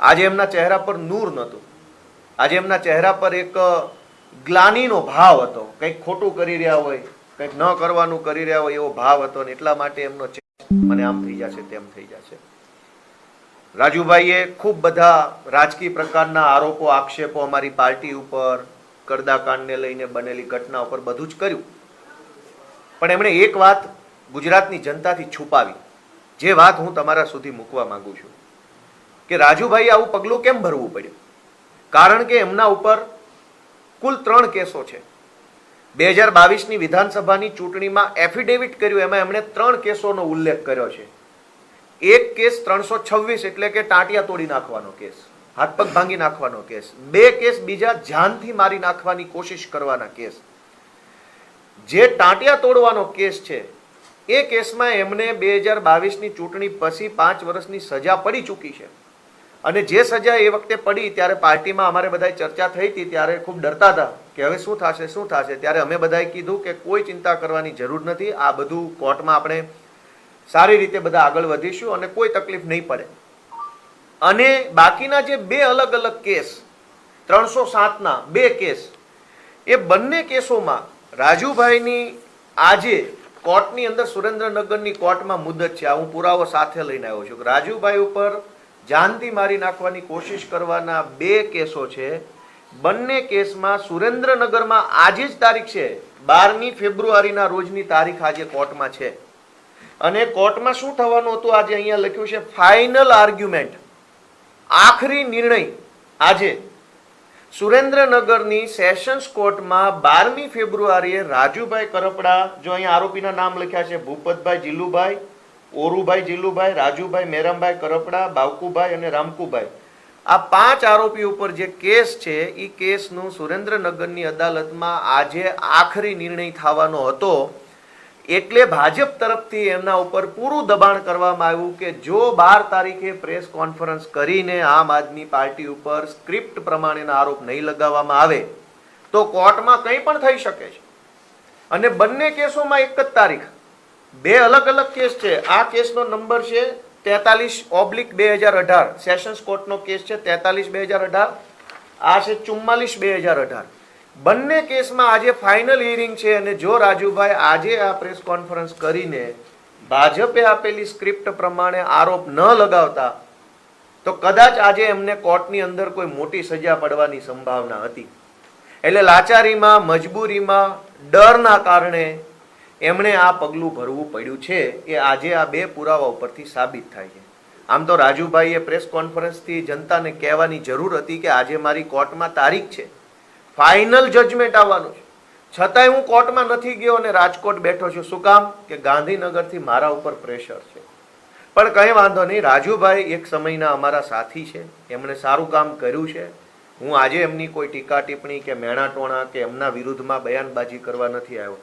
આજે એમના ચહેરા પર નૂર નહોતું. આજે એમના ચહેરા પર એક ગ્લાનીનો ભાવ હતો. કંઈક ખોટું કરી રહ્યા હોય, કંઈક ન કરવાનું કરી રહ્યા હોય એવો ભાવ હતો ને એટલા માટે એમનો મને આમ થઈ જશે, તેમ થઈ જશે. રાજુભાઈએ ખૂબ બધા રાજકીય પ્રકારના આરોપો, આક્ષેપો અમારી પાર્ટી ઉપર, કરદાકાંડને લઈને બનેલી ઘટના ઉપર બધું જ કર્યું. પણ એમણે એક વાત ગુજરાતની જનતાથી છુપાવી. જે વાત હું તમારા સુધી મૂકવા માંગુ છું. કે રાજુભાઈ આવું પગલું કેમ ભરવું પડ્યું? કારણ કે એમના ઉપર કુલ ત્રણ કેસો છે. બે હજાર બાવીસની વિધાનસભાની ચૂંટણીમાં એફિડેવિટ કર્યું, એમાં એમણે ત્રણ કેસોનો ઉલ્લેખ કર્યો છે. એક કેસ ત્રણસો છવ્વીસ, એટલે કે ટાંટિયા તોડી નાખવાનો કેસ હાથ પગ ભાંગી નાખવાનો કેસ, બે કેસ બીજા જાનથી મારી નાખવાની કોશિશ કરવાના કેસ. જે ટાંટિયા તોડવાનો કેસ છે, એ કેસમાં એમને બે હજાર બાવીસની ચૂંટણી પછી પાંચ વર્ષની સજા પડી ચૂકી છે. અને જે સજા એ વખતે પડી ત્યારે પાર્ટીમાં અમારે બધાય ચર્ચા થઈ હતી, ત્યારે ખૂબ ડરતા હતા કે હવે શું થશે શું થશે? ત્યારે અમે બધાએ કીધું કે કોઈ ચિંતા કરવાની જરૂર નથી. આ બધું કોર્ટમાં આપણે સારી રીતે બધા આગળ વધીશું અને કોઈ તકલીફ નહીં પડે. અને બાકીના જે બે અલગ અલગ કેસ, ત્રણસો સાતના બે કેસ, એ બંને કેસોમાં રાજુભાઈની આજે કોર્ટની અંદર સુરેન્દ્રનગરની કોર્ટમાં મુદત છે. આ હું પુરાવો સાથે લઈને આવ્યો છું. રાજુભાઈ ઉપર જાનથી મારી નાખવાની કોશિશ કરવાના બે કેસો છે. બંને કેસમાં સુરેન્દ્રનગરમાં આજે જ તારીખ છે. બારમી ફેબ્રુઆરીના રોજની તારીખ આજે કોર્ટમાં છે. અને કોર્ટમાં શું થવાનું હતું? આજે અહીંયા લખ્યું છે ફાઇનલ આર્ગ્યુમેન્ટ આખરી નિર્ણય આજે. સુરેન્દ્રનગરની સેશન્સ કોર્ટમાં બારમી ફેબ્રુઆરીએ રાજુભાઈ કરપડા, જો અહીંયા આરોપીના નામ લખ્યા છે, ભૂપતભાઈ, જીલુભાઈ ઓરુભાઈ, જીલુભાઈ, રાજુભાઈ, મેરામભાઈ, કરપડા, બાવકુભાઈ અને રામકુભાઈ. આ પાંચ આરોપી ઉપર જે કેસ છે એ કેસનું સુરેન્દ્રનગરની અદાલતમાં આજે આખરી નિર્ણય થવાનો હતો. એટલે ભાજપ તરફથી એમના ઉપર પૂરું દબાણ કરવામાં આવ્યું કે જો બાર તારીખે પ્રેસ કોન્ફરન્સ કરીને આમ આદમી પાર્ટી ઉપર સ્ક્રિપ્ટ પ્રમાણેના આરોપ નહીં લગાવવામાં આવે, તો કોર્ટમાં કંઈ પણ થઈ શકે છે. અને બંને કેસોમાં એક જ તારીખ. બે અલગ અલગ કેસ છે. આ કેસનો નંબર છે તેતાલીસ ઓબ્લિક બે હજાર અઢાર. સેશન્સ કોર્ટનો કેસ છે તેતાલીસ બે હજાર અઢાર. આ છે ચુમ્માલીસ બે હજાર અઢાર. બંને કેસમાં આજે ફાઇનલ હિયરિંગ છે અને જો રાજુભાઈ આજે આ પ્રેસ કોન્ફરન્સ કરીને ભાજપે આપેલી સ્ક્રિપ્ટ પ્રમાણે આરોપ ન લગાવતા, તો કદાચ આજે એમને કોર્ટની અંદર કોઈ મોટી સજા પડવાની સંભાવના હતી. એટલે લાચારીમાં, મજબૂરીમાં, ડરના કારણે એમણે આ પગલું ભરવું પડ્યું છે એ આજે આ બે પુરાવા ઉપરથી સાબિત થાય છે. આમ તો રાજુભાઈએ પ્રેસ કોન્ફરન્સથી જનતાને કહેવાની જરૂર હતી કે આજે મારી કોર્ટમાં તારીખ છે. ફાઇનલ જજમેન્ટ આવવાનું છે. છતાંય હું કોર્ટમાં નથી ગયો અને રાજકોટ બેઠો છું. શું કામ? કે ગાંધીનગરથી મારા ઉપર પ્રેશર છે. પણ કંઈ વાંધો નહીં, રાજુભાઈ એક સમયના અમારા સાથી છે. એમણે સારું કામ કર્યું છે. હું આજે એમની કોઈ ટીકા ટિપ્પણી કે મેણાટોણા કે એમના વિરુદ્ધમાં બયાનબાજી કરવા નથી આવ્યો.